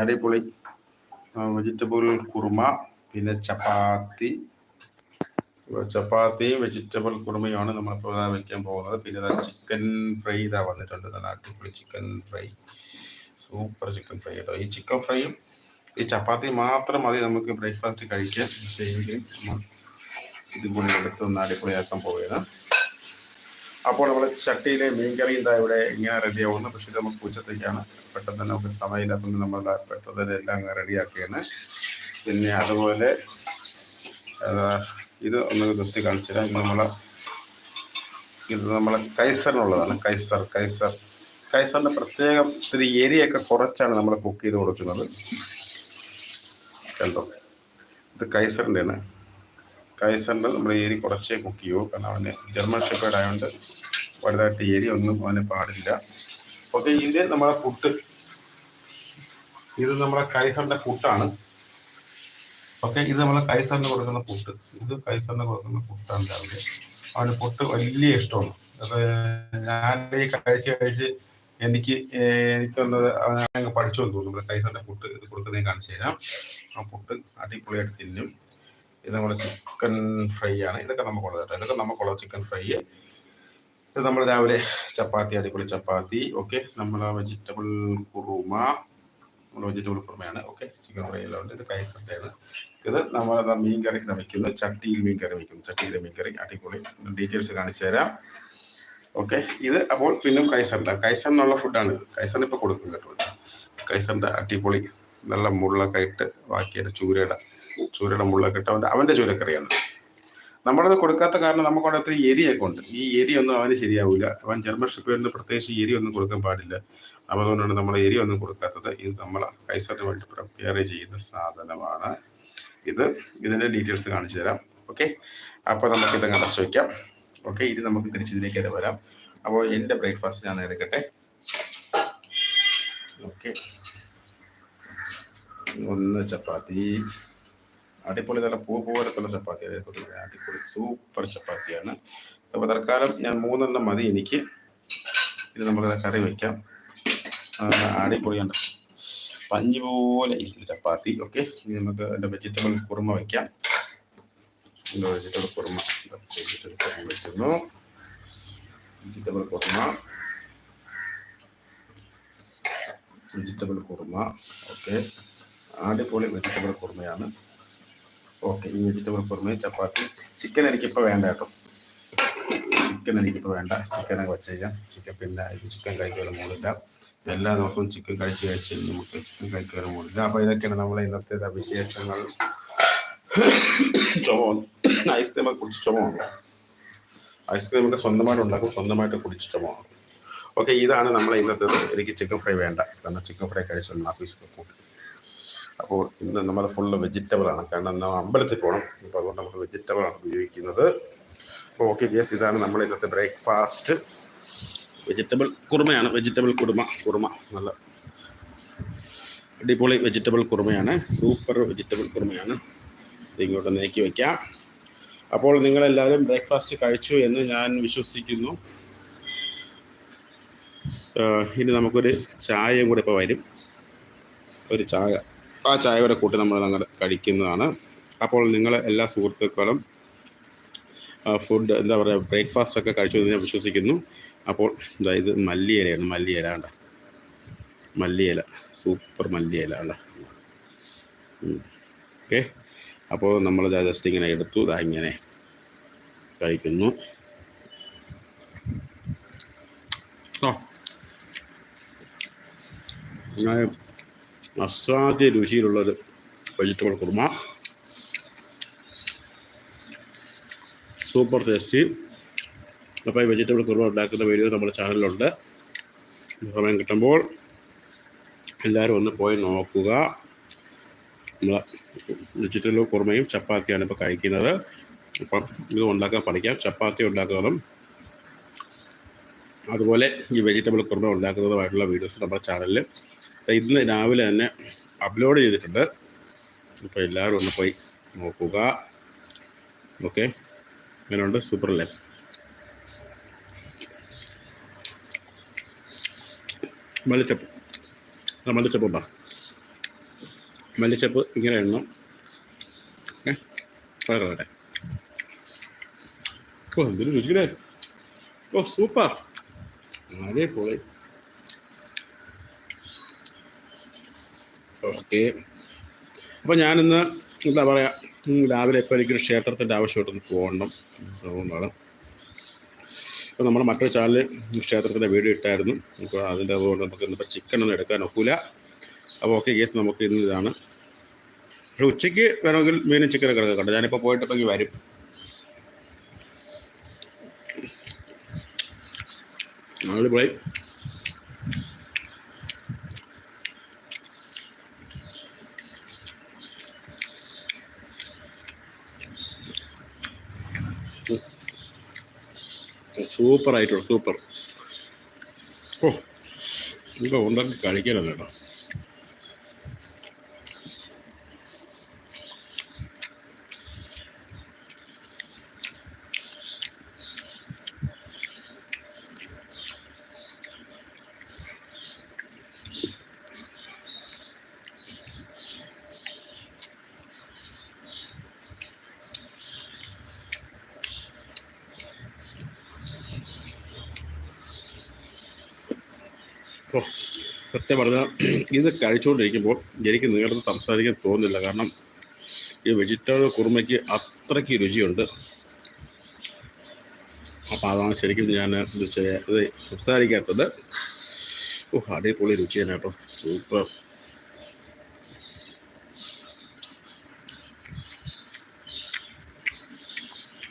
അടിപൊളി. വെജിറ്റബിൾ കുറുമ പിന്നെ ചപ്പാത്തി. ചപ്പാത്തിയും വെജിറ്റബിൾ കുറുമയുമാണ് നമ്മളിപ്പോൾ ഇതാ വെക്കാൻ പോകുന്നത്. പിന്നെ ചിക്കൻ ഫ്രൈ ഇതാ വന്നിട്ടുണ്ട്. നല്ല അടിപൊളി chicken fry super chicken fry കേട്ടോ ഈ ചിക്കൻ ഫ്രൈയും ഈ ചപ്പാത്തി മാത്രം മതി നമുക്ക് ബ്രേക്ക്ഫാസ്റ്റ് കഴിക്കാൻ. പക്ഷേ എങ്കിലും നമ്മൾ ഇതും കൂടി എടുത്ത് ഒന്ന് അടിപൊളിയാക്കാൻ പോവുകയാണ്. അപ്പോൾ നമ്മൾ ചട്ടിയിലെ മീൻകറി ഇതാ ഇവിടെ ഇങ്ങനെ റെഡി ആവുന്നു പക്ഷേ ഇത് നമുക്ക് ഉച്ചത്തേക്കാണ്. പെട്ടെന്ന് തന്നെ നമുക്ക് സമയമില്ലാത്തതുകൊണ്ട് നമ്മൾ പെട്ടെന്ന് തന്നെ എല്ലാം അങ്ങ് റെഡിയാക്കുകയാണ് പിന്നെ അതുപോലെ ഇത് ഒന്ന് ദൃഷ്ടി കാണിച്ചു തരാം. ഇത് നമ്മളെ ഇത് നമ്മളെ കൈസറിനുള്ളതാണ്. Kaiser Kaiser. കൈസറിന്റെ പ്രത്യേകം ഇത്തിരി എരിയൊക്കെ കുറച്ചാണ് നമ്മൾ കുക്ക് ചെയ്ത് കൊടുക്കുന്നത്. കണ്ടോ? ഇത് കൈസറിന്റെയാണ്. കൈസറിന്റെ നമ്മൾ ഏരി കുറച്ചേ കുക്ക് ചെയ്യൂ കാരണം അവന് ജർമ്മൻ ഷെപ്പേഡ് ആയതുകൊണ്ട് വലുതായിട്ട് എരി ഒന്നും അവന് പാടില്ല. ഓക്കെ ഇത് നമ്മുടെ പുട്ട്. ഇത് നമ്മുടെ കൈസറിന്റെ പുട്ടാണ്. ഓക്കെ ഇത് നമ്മളെ കൈസറിന് കൊടുക്കുന്ന പുട്ട്. ഇത് കൈസറിന് കൊടുക്കുന്ന പുട്ടാണ് രാവിലെ. അവന് പുട്ട് വലിയ ഇഷ്ടമാണ്. അത് ഞാൻ ഈ കഴിച്ച് കഴിച്ച് എനിക്ക് എനിക്ക് എനിക്കൊന്നത് പഠിച്ചു തോന്നുന്നു. നമ്മുടെ കൈസറിന്റെ പുട്ട് ഇത് കൊടുക്കുന്നതിന് കാണിച്ചു തരാം. ആ പുട്ട് അടിപൊളിയായിട്ട് തിന്നും. ഇത് നമ്മുടെ ചിക്കൻ ഫ്രൈ ആണ്. ഇതൊക്കെ നമുക്കുള്ളത് കേട്ടോ. ഇതൊക്കെ നമുക്കുള്ളത് ചിക്കൻ ഫ്രൈ ഇത് നമ്മൾ രാവിലെ ചപ്പാത്തി അടിപൊളി ചപ്പാത്തി. ഓക്കെ നമ്മൾ വെജിറ്റബിൾ കുറുമ. നമ്മൾ വെജിറ്റബിൾ കുറുമയാണ്. ഓക്കെ ചിക്കൻ ഫ്രൈ എല്ലാം ഉണ്ട്. ഇത് കൈസറിന്റെയാണ് ഇത് നമ്മൾ മീൻ കറി വയ്ക്കുന്നു ചട്ടിയിൽ മീൻ കറി വയ്ക്കുന്നു ചട്ടിയിലെ മീൻ കറി. അടിപൊളി. ഡീറ്റെയിൽസ് കാണിച്ചു തരാം. ഓക്കെ ഇത് അപ്പോൾ പിന്നും കൈസറിന്റെ എന്നുള്ള ഫുഡാണ് കൈസറിന് ഇപ്പോൾ കൊടുക്കും കേട്ടോ. കൈസറിന്റെ അടിപൊളി നല്ല മുള്ളൊക്കെ ഇട്ട് ബാക്കിയുടെ ചൂരയുടെ ചൂരയുടെ മുള്ള ഇട്ട് അവന്റെ അവന്റെ ചൂരക്കറിയാണ്. നമ്മളത് കൊടുക്കാത്ത കാരണം നമുക്ക് അവിടെ ഒത്തിരി എരിയൊക്കെ ഉണ്ട്. ഈ എരിയൊന്നും അവന് ശരിയാവില്ല അവൻ ജർമ്മൻ ഷിപ്പേറിന് പ്രത്യേകിച്ച് എരി ഒന്നും കൊടുക്കാൻ പാടില്ല. അതുകൊണ്ടാണ് നമ്മൾ എരി ഒന്നും കൊടുക്കാത്തത്. ഇത് നമ്മൾ കൈസറിന് വേണ്ടി പ്രിപ്പയർ ചെയ്യുന്ന സാധനമാണ്. ഇത് ഇതിന്റെ ഡീറ്റെയിൽസ് കാണിച്ചു തരാം. ഓക്കെ അപ്പോൾ നമുക്ക് ഇത് അടച്ചു വയ്ക്കാം. ഓക്കെ ഇനി നമുക്ക് തിരിച്ചിതിലേക്ക് അത് വരാം. അപ്പോൾ എന്റെ ബ്രേക്ക്ഫാസ്റ്റ് ഞാൻ എടുക്കട്ടെ. ഓക്കെ ഒന്ന് ചപ്പാത്തി. അടിപൊളി നല്ല പൂ പോലത്തുള്ള ചപ്പാത്തി അടിപൊളി സൂപ്പർ ചപ്പാത്തിയാണ്. അപ്പോൾ തൽക്കാലം ഞാൻ മൂന്നെണ്ണം മതി എനിക്ക്. ഇത് നമുക്ക് കറി വയ്ക്കാം അടിപൊളിയുണ്ട് പഞ്ഞു പോലെ ഇരിക്കുന്ന ചപ്പാത്തി. ഓക്കെ ഇനി നമുക്ക് എന്റെ വെജിറ്റബിൾ കുറുമ വയ്ക്കാം എന്റെ വെജിറ്റബിൾ കുറുമ. വെജിറ്റബിൾ കുറുമ വെച്ചിരുന്നു. Vegetable kurma. Vegetable kurma. Okay അടിപൊളി വെജിറ്റബിൾ കുറുമയാണ്. ഓക്കെ ഈ വെജിറ്റബിൾ കുറുമയും ചപ്പാത്തി ചിക്കൻ എനിക്കിപ്പോൾ വേണ്ട കേട്ടോ. ചിക്കൻ എനിക്കിപ്പോൾ വേണ്ട. അങ്ങ് വെച്ച് കഴിഞ്ഞാൽ ചിക്കൻ പിന്നെ ഇത് ചിക്കൻ കഴിക്കാൻ മൂടില്ല എല്ലാ ദിവസവും ചിക്കൻ കഴിച്ച് കഴിച്ച് നമുക്ക് ചിക്കൻ കഴിക്കാൻ മൂടില്ല അപ്പോൾ ഇതൊക്കെയാണ് നമ്മളെ ഇന്നത്തെ വിശേഷങ്ങൾ. ചുമ ഐസ്ക്രീമൊക്കെ കുടിച്ച് ചുമ ഐസ്ക്രീം ഐസ്ക്രീമൊക്കെ സ്വന്തമായിട്ട് ഉണ്ടാക്കും സ്വന്തമായിട്ട് കുടിച്ച് ചുമ ഓക്കെ ഇതാണ് നമ്മളെ ഇന്നത്തെ എനിക്ക് ചിക്കൻ ഫ്രൈ വേണ്ട. കാരണം ചിക്കൻ ഫ്രൈ കഴിച്ചു ആഫീസൊക്കെ കൂട്ടി അപ്പോൾ ഇന്ന് നമ്മൾ ഫുള്ള് വെജിറ്റബിൾ ആണ്. കാരണം നമ്മൾ അമ്പലത്തിൽ പോകണം അപ്പോൾ അതുകൊണ്ട് നമ്മൾ വെജിറ്റബിൾ ആണ് ഉപയോഗിക്കുന്നത്. അപ്പോൾ ഓക്കെ ഗ്യാസ് ഇതാണ് നമ്മൾ ഇന്നത്തെ ബ്രേക്ക്ഫാസ്റ്റ് വെജിറ്റബിൾ കുറുമയാണ്. വെജിറ്റബിൾ കുറുമ. കുറുമ. നല്ല അടിപൊളി വെജിറ്റബിൾ കുറുമയാണ്. സൂപ്പർ വെജിറ്റബിൾ കുറുമയാണ്. ഇങ്ങോട്ട് നീക്കി വയ്ക്കാം അപ്പോൾ നിങ്ങളെല്ലാവരും ബ്രേക്ക്ഫാസ്റ്റ് കഴിച്ചു എന്ന് ഞാൻ വിശ്വസിക്കുന്നു. ഇനി നമുക്കൊരു ചായയും കൂടെ ഇപ്പോൾ വരും. ഒരു ചായ. ആ ചായയുടെ കൂടെ കൂട്ടി നമ്മൾ അങ്ങനെ കഴിക്കുന്നതാണ്. അപ്പോൾ നിങ്ങൾ എല്ലാ സുഹൃത്തുക്കളും ഫുഡ് എന്താ പറയുക ബ്രേക്ക്ഫാസ്റ്റ് ഒക്കെ കഴിച്ചു എന്ന് ഞാൻ വിശ്വസിക്കുന്നു. അപ്പോൾ ഇതാ മല്ലിയിലയാണ് മല്ലിയില കണ്ട. മല്ലിയില സൂപ്പർ മല്ലിയില കണ്ട. ഓക്കെ. അപ്പോൾ നമ്മൾ ജസ്റ്റ് ഇങ്ങനെ എടുത്തു ഇതാ ഇങ്ങനെ കഴിക്കുന്നു. അങ്ങനെ അസാധ്യ രുചിയിലുള്ളൊരു വെജിറ്റബിൾ കുറുമ. സൂപ്പർ ടേസ്റ്റി അപ്പോൾ ഈ വെജിറ്റബിൾ കുറുമ ഉണ്ടാക്കുന്ന വീഡിയോ നമ്മുടെ ചാനലിലുണ്ട് സമയം കിട്ടുമ്പോൾ എല്ലാവരും ഒന്ന് പോയി നോക്കുക. നമ്മൾ വെജിറ്റബിൾ കുറുമയും ചപ്പാത്തിയാണ് ഇപ്പോൾ കഴിക്കുന്നത്. അപ്പം ഇത് ഉണ്ടാക്കാൻ പഠിക്കാം. ചപ്പാത്തി ഉണ്ടാക്കുന്നതും അതുപോലെ ഈ വെജിറ്റബിൾ കുറുമ ഉണ്ടാക്കുന്നതുമായിട്ടുള്ള വീഡിയോസ് നമ്മുടെ ചാനലിൽ ഇന്ന് രാവിലെ തന്നെ അപ്ലോഡ് ചെയ്തിട്ടുണ്ട്. അപ്പോൾ എല്ലാവരും ഒന്ന് പോയി നോക്കുക. ഓക്കെ അങ്ങനെയുണ്ട് സൂപ്പർ അല്ലേ? മല്ലിച്ചപ്പ്. മല്ലിച്ചപ്പ് ഉണ്ടോ? മല്ലിച്ചപ്പ് ഇങ്ങനെ എണ്ണം. ഏ കളട്ടെ ഓ എന്തൊരു രുചിക്കടേ ഓ സൂപ്പർ അതേപോലെ ഓക്കെ. അപ്പോൾ ഞാനിന്ന് എന്താ പറയുക രാവിലെ ഇപ്പോൾ എനിക്കൊരു ക്ഷേത്രത്തിന്റെ ആവശ്യമായിട്ടൊന്ന് പോകണം. അതുകൊണ്ടാണ്. അപ്പോൾ നമ്മുടെ മറ്റൊരു ചാനലിൽ ക്ഷേത്രത്തിന്റെ വീഡിയോ ഇട്ടായിരുന്നു. അപ്പോൾ അതിന്റെ അതുകൊണ്ട് നമുക്ക് ഇന്നിപ്പോൾ ചിക്കൻ ഒന്നും എടുക്കാൻ ഒക്കില്ല അപ്പോൾ ഓക്കെ കേസ് നമുക്ക് ഇന്ന് ഇതാണ്. പക്ഷേ ഉച്ചയ്ക്ക് വേണമെങ്കിൽ മീനും ചിക്കനൊക്കെ എടുക്കാൻ കണ്ടോ ഞാനിപ്പോൾ പോയിട്ടിപ്പോൾ വരും. അടിപൊളി സൂപ്പർ ആയിട്ടുള്ള സൂപ്പർ. ഓ ഇപ്പോൾ ഉണ്ടാക്കി കഴിക്കണം കേട്ടോ ഓ സത്യം പറഞ്ഞാൽ ഇത് കഴിച്ചുകൊണ്ടിരിക്കുമ്പോൾ എനിക്ക് നിങ്ങളുടെ സംസാരിക്കാൻ തോന്നുന്നില്ല. കാരണം ഈ വെജിറ്റബിൾ കുറുമയ്ക്ക് അത്രയ്ക്ക് രുചിയുണ്ട്. അപ്പോൾ അതാണ് ശരിക്കും ഞാൻ ഇത് സംസാരിക്കാത്തത്. ഓ അടിപൊളി രുചിയാണ് കേട്ടോ. സൂപ്പർ.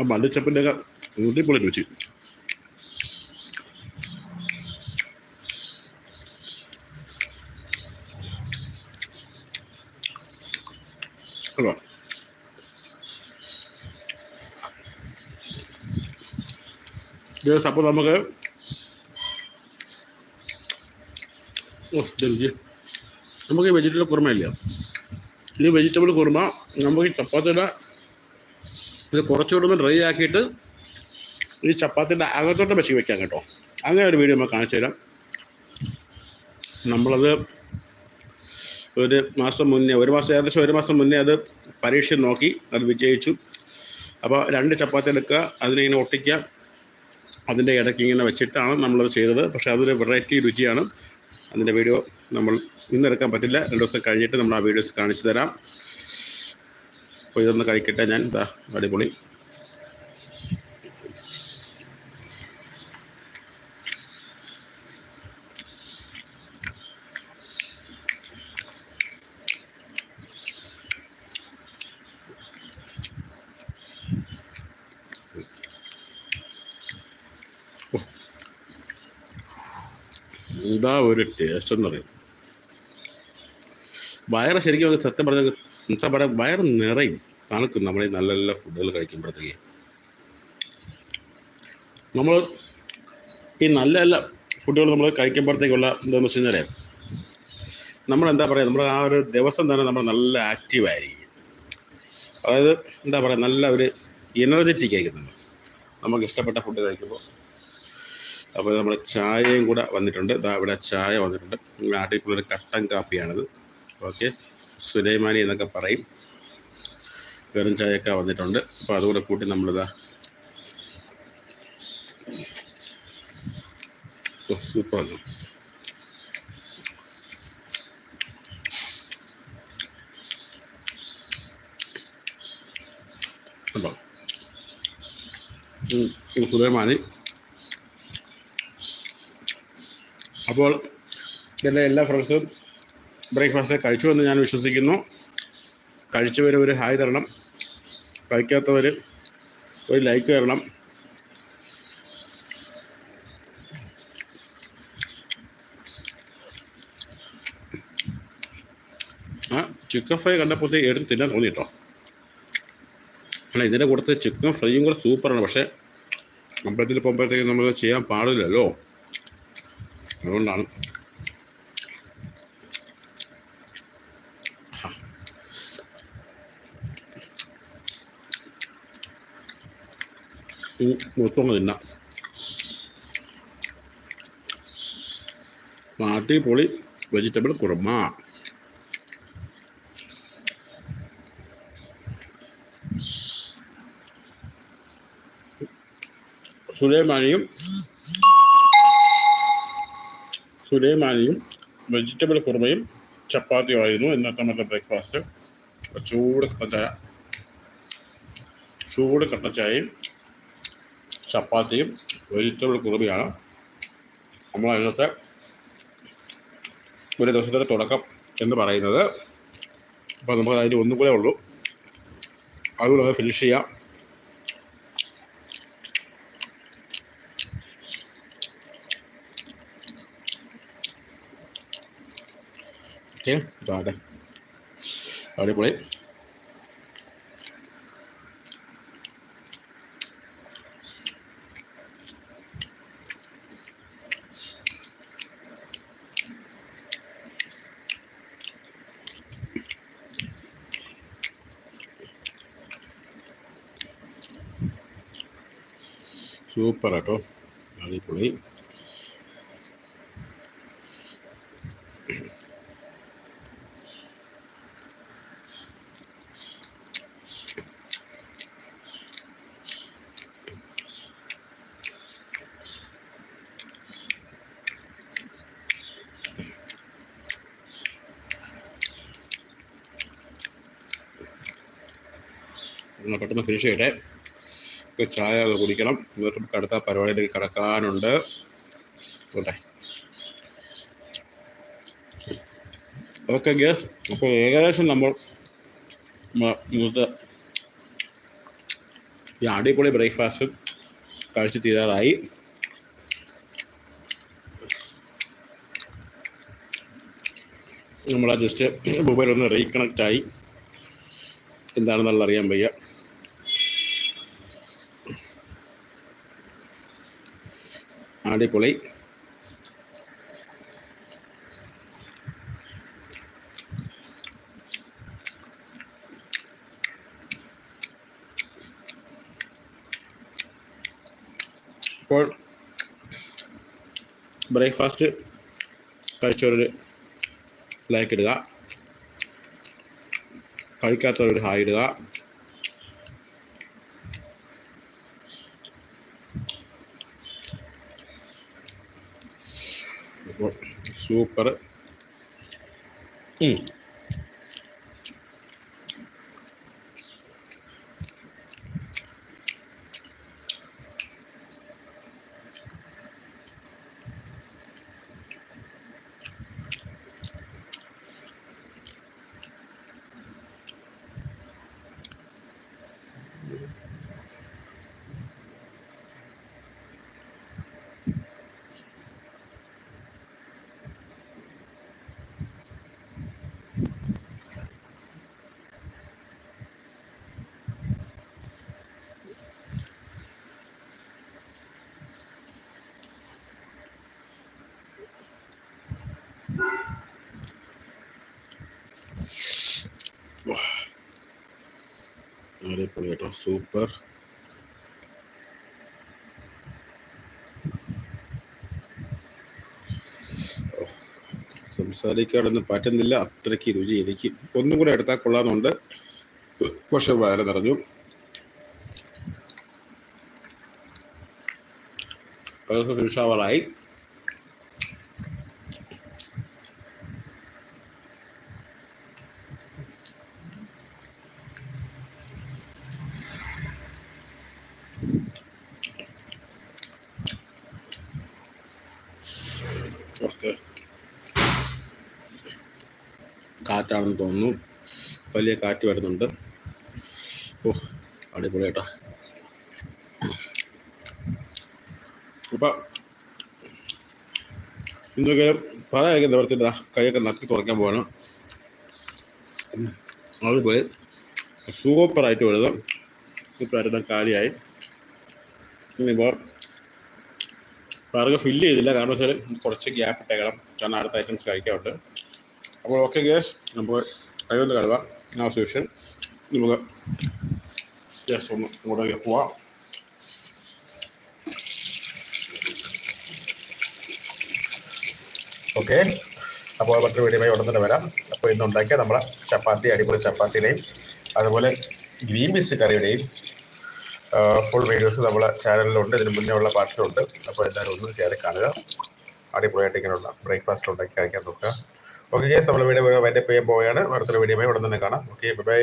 ആ മല്ലിച്ചപ്പിന്റെ ഒക്കെ അടിപൊളി രുചി. ദിവസം അപ്പോൾ നമുക്ക് ഓ നമുക്ക് ഈ വെജിറ്റബിൾ കുറുമയില്ല ഈ വെജിറ്റബിൾ കുറുമ നമുക്ക് ഈ ചപ്പാത്തിയുടെ ഇത് കുറച്ചുകൂടെ ഒന്ന് ഡ്രൈ ആക്കിയിട്ട് ഈ ചപ്പാത്തിന്റെ അകത്തോട്ട് വെച്ച് വെക്കാം കേട്ടോ. അങ്ങനെ ഒരു വീഡിയോ നമ്മൾ കാണിച്ചു തരാം. നമ്മളത് ഒരു മാസം മുന്നേ ഒരു മാസം ഏകദേശം ഒരു മാസം മുന്നേ അത് പരീക്ഷ നോക്കി അത് വിജയിച്ചു. അപ്പോൾ രണ്ട് ചപ്പാത്തി എടുക്കുക അതിനിങ്ങനെ ഒട്ടിക്കുക. അതിന്റെ ഇടയ്ക്ക് ഇങ്ങനെ വെച്ചിട്ടാണ് നമ്മളത് ചെയ്തത്. പക്ഷേ അതൊരു വെറൈറ്റി രുചിയാണ്. അതിന്റെ വീഡിയോ നമ്മൾ ഇന്നെടുക്കാൻ പറ്റില്ല. രണ്ട് ദിവസം കഴിഞ്ഞിട്ട് നമ്മൾ ആ വീഡിയോസ് കാണിച്ചു തരാം. അപ്പോൾ ഇതൊന്ന് കഴിക്കട്ടെ ഞാൻ. ഇതാ അടിപൊളി. എന്താ ഒരു ടേസ്റ്റ് എന്ന് പറയും. വയറ് ശരിക്കും സത്യം പറഞ്ഞാൽ എന്താ വയറ് നിറയും. തണുക്കും. നമ്മൾ ഈ നല്ല നല്ല ഫുഡുകൾ കഴിക്കുമ്പോഴത്തേക്ക്. നമ്മൾ ഈ നല്ല നല്ല ഫുഡുകൾ നമ്മൾ കഴിക്കുമ്പോഴത്തേക്കുള്ള എന്താണെന്ന് വെച്ച് കഴിഞ്ഞാൽ നമ്മൾ എന്താ പറയുക നമ്മൾ ആ ഒരു ദിവസം തന്നെ നമ്മൾ നല്ല ആക്റ്റീവായിരിക്കും അതായത് എന്താ പറയുക നല്ല ഒരു എനർജറ്റിക് ആയിരിക്കും നമ്മൾ നമുക്ക് ഇഷ്ടപ്പെട്ട ഫുഡ് കഴിക്കുമ്പോൾ അപ്പോൾ നമ്മുടെ ചായയും കൂടെ വന്നിട്ടുണ്ട്. ഇതാ ഇവിടെ ചായ വന്നിട്ടുണ്ട്. അടിപൊളി കട്ടൻ കാപ്പിയാണിത്. ഓക്കെ. സുലൈമാനി എന്നൊക്കെ പറയും. വെറും ചായയൊക്കെ വന്നിട്ടുണ്ട്. അപ്പോൾ അതുകൂടെ കൂട്ടി നമ്മളിതാ സൂപ്പർ അപ്പോൾ സുലൈമാനി. അപ്പോൾ എന്റെ എല്ലാ ഫ്രണ്ട്സും ബ്രേക്ക്ഫാസ്റ്റ് കഴിച്ചു എന്ന് ഞാൻ വിശ്വസിക്കുന്നു. കഴിച്ചവർ ഒരു ഹായ് തരണം. കഴിക്കാത്തവർ ഒരു ലൈക്ക് തരണം. ആ ചിക്കൻ ഫ്രൈ കണ്ടപ്പോഴത്തേക്ക് എടുത്ത് തിന്നാൻ തോന്നി കേട്ടോ അല്ല ഇതിന്റെ കൂട്ടത്തിൽ ചിക്കൻ ഫ്രൈയും കൂടെ സൂപ്പറാണ് പക്ഷേ അമ്പലത്തിൽ പോകുമ്പോഴത്തേക്ക് നമ്മൾ ചെയ്യാൻ പാടില്ലല്ലോ. അതുകൊണ്ടാണ്. മൊത്തം തിന്നാം. നാട്ടിൽ പൊളി വെജിറ്റബിൾ കുറുമ. സുരേമാനിയും സുലൈമാനിയും വെജിറ്റബിൾ കുറുമയും ചപ്പാത്തിയും ആയിരുന്നു ഇന്നത്തെ നമ്മുടെ ബ്രേക്ക്ഫാസ്റ്റ് ചൂട് കട്ടൻ ചായ. ചൂട് കട്ടൻ ചായയും ചപ്പാത്തിയും വെജിറ്റബിൾ കുറുമയാണ്. നമ്മൾ അതിനകത്ത് ഒരു ദിവസത്തിന്റെ തുടക്കം എന്ന് പറയുന്നത്. അപ്പോൾ നമുക്ക് അതിൽ ഒന്നും കൂടെ ഉള്ളൂ. അതുകൊണ്ട് ഫിനിഷ് ചെയ്യാം. ഓക്കെ ഇതാട്ടെ അടിപൊളി സൂപ്പർ കേട്ടോ അടിപൊളി ഒന്ന് പെട്ടെന്ന് ഫിനിഷ് ചെയ്യട്ടെ. ചായ കുടിക്കണം. എന്നിട്ട് നമുക്ക് അടുത്ത പരിപാടിയിലേക്ക് കിടക്കാനുണ്ട്. ഓട്ടെ ഓക്കെ ഗ്യാസ് അപ്പോൾ ഏകദേശം നമ്മൾ നമ്മ ഇന്നത്തെ ഈ അടിപൊളി ബ്രേക്ക്ഫാസ്റ്റ് കഴിച്ച് തീരാറായി. നമ്മൾ ജസ്റ്റ് മൊബൈൽ ഒന്ന് റീകണക്റ്റ് ആയി. എന്താണെന്നുള്ള അറിയാൻ വയ്യ. അടിപൊളി ഇപ്പോൾ ബ്രേക്ക്ഫാസ്റ്റ് കഴിച്ചവരൊരു ലൈക്ക് ഇടുക. കഴിക്കാത്തവരൊരു ഹായ് ഇടുക. അപ്പോൾ സൂപ്പർ അടിപൊളി കേട്ടോ സൂപ്പർ സംസാരിക്കാറൊന്നും പറ്റുന്നില്ല. അത്രയ്ക്ക് രുചി എനിക്ക്. ഒന്നും കൂടെ എടുത്താൽ കൊള്ളാമെന്നുണ്ട്. പക്ഷെ വയറ് നിറഞ്ഞു. ഓക്കെ കാറ്റാണെന്ന് തോന്നുന്നു. വലിയ കാറ്റ് വരുന്നുണ്ട്. ഓ അടിപൊളി കേട്ടോ. അപ്പം എന്തെങ്കിലും പറയാതിരിക്കും നിവർത്തിന്റെ കൈയൊക്കെ നക്കി തുറക്കാൻ പോകണം അതുപോലെ സൂപ്പറായിട്ട് വരുന്നു. സൂപ്പറായിട്ട് കാലിയായി. ഇനിയിപ്പോൾ വേറെ ഫില്ല് ചെയ്തില്ല. കാരണം വെച്ചാൽ കുറച്ച് ഗ്യാപ്പ് ഇട്ടേക്കണം. കാരണം അടുത്ത ഐറ്റംസ് കഴിക്കാറുണ്ട് അപ്പോൾ ഓക്കെ ഗ്യാസ് നമുക്ക് കൈകൊണ്ട് കഴുക ആസ് യൂഷ്വൽ നമുക്ക് ജസ്റ്റ് ഒന്ന് ഇങ്ങോട്ടേക്ക് പോവാം ഓക്കെ അപ്പോൾ മറ്റൊരു വീഡിയോയുമായി ഉടൻ തന്നെ വരാം. അപ്പോൾ ഇന്ന് ഉണ്ടാക്കിയ നമ്മുടെ ചപ്പാത്തി അടിപൊളി ചപ്പാത്തിയുടെയും അതുപോലെ ഗ്രീൻ പീസ് കറിയുടെയും ഫുൾ വീഡിയോസ് നമ്മളെ ചാനലിലുണ്ട്. ഇതിന് മുന്നേ ഉള്ള പാർട്ടിലുണ്ട്. അപ്പോൾ എല്ലാവരും ഒന്ന് കയറി കാണുക. അടിപൊളിയായിട്ട് ഇങ്ങനെയുള്ള ബ്രേക്ക്ഫാസ്റ്റ് ഉണ്ടാക്കി കഴിക്കാൻ നോക്കുക. ഓക്കെ നമ്മൾ വീഡിയോ വൈൻഡപ്പ് ചെയ്യാൻ പോവുകയാണ്. അടുത്തൊരു വീഡിയോ ഉടൻ തന്നെ കാണാം. Okay bye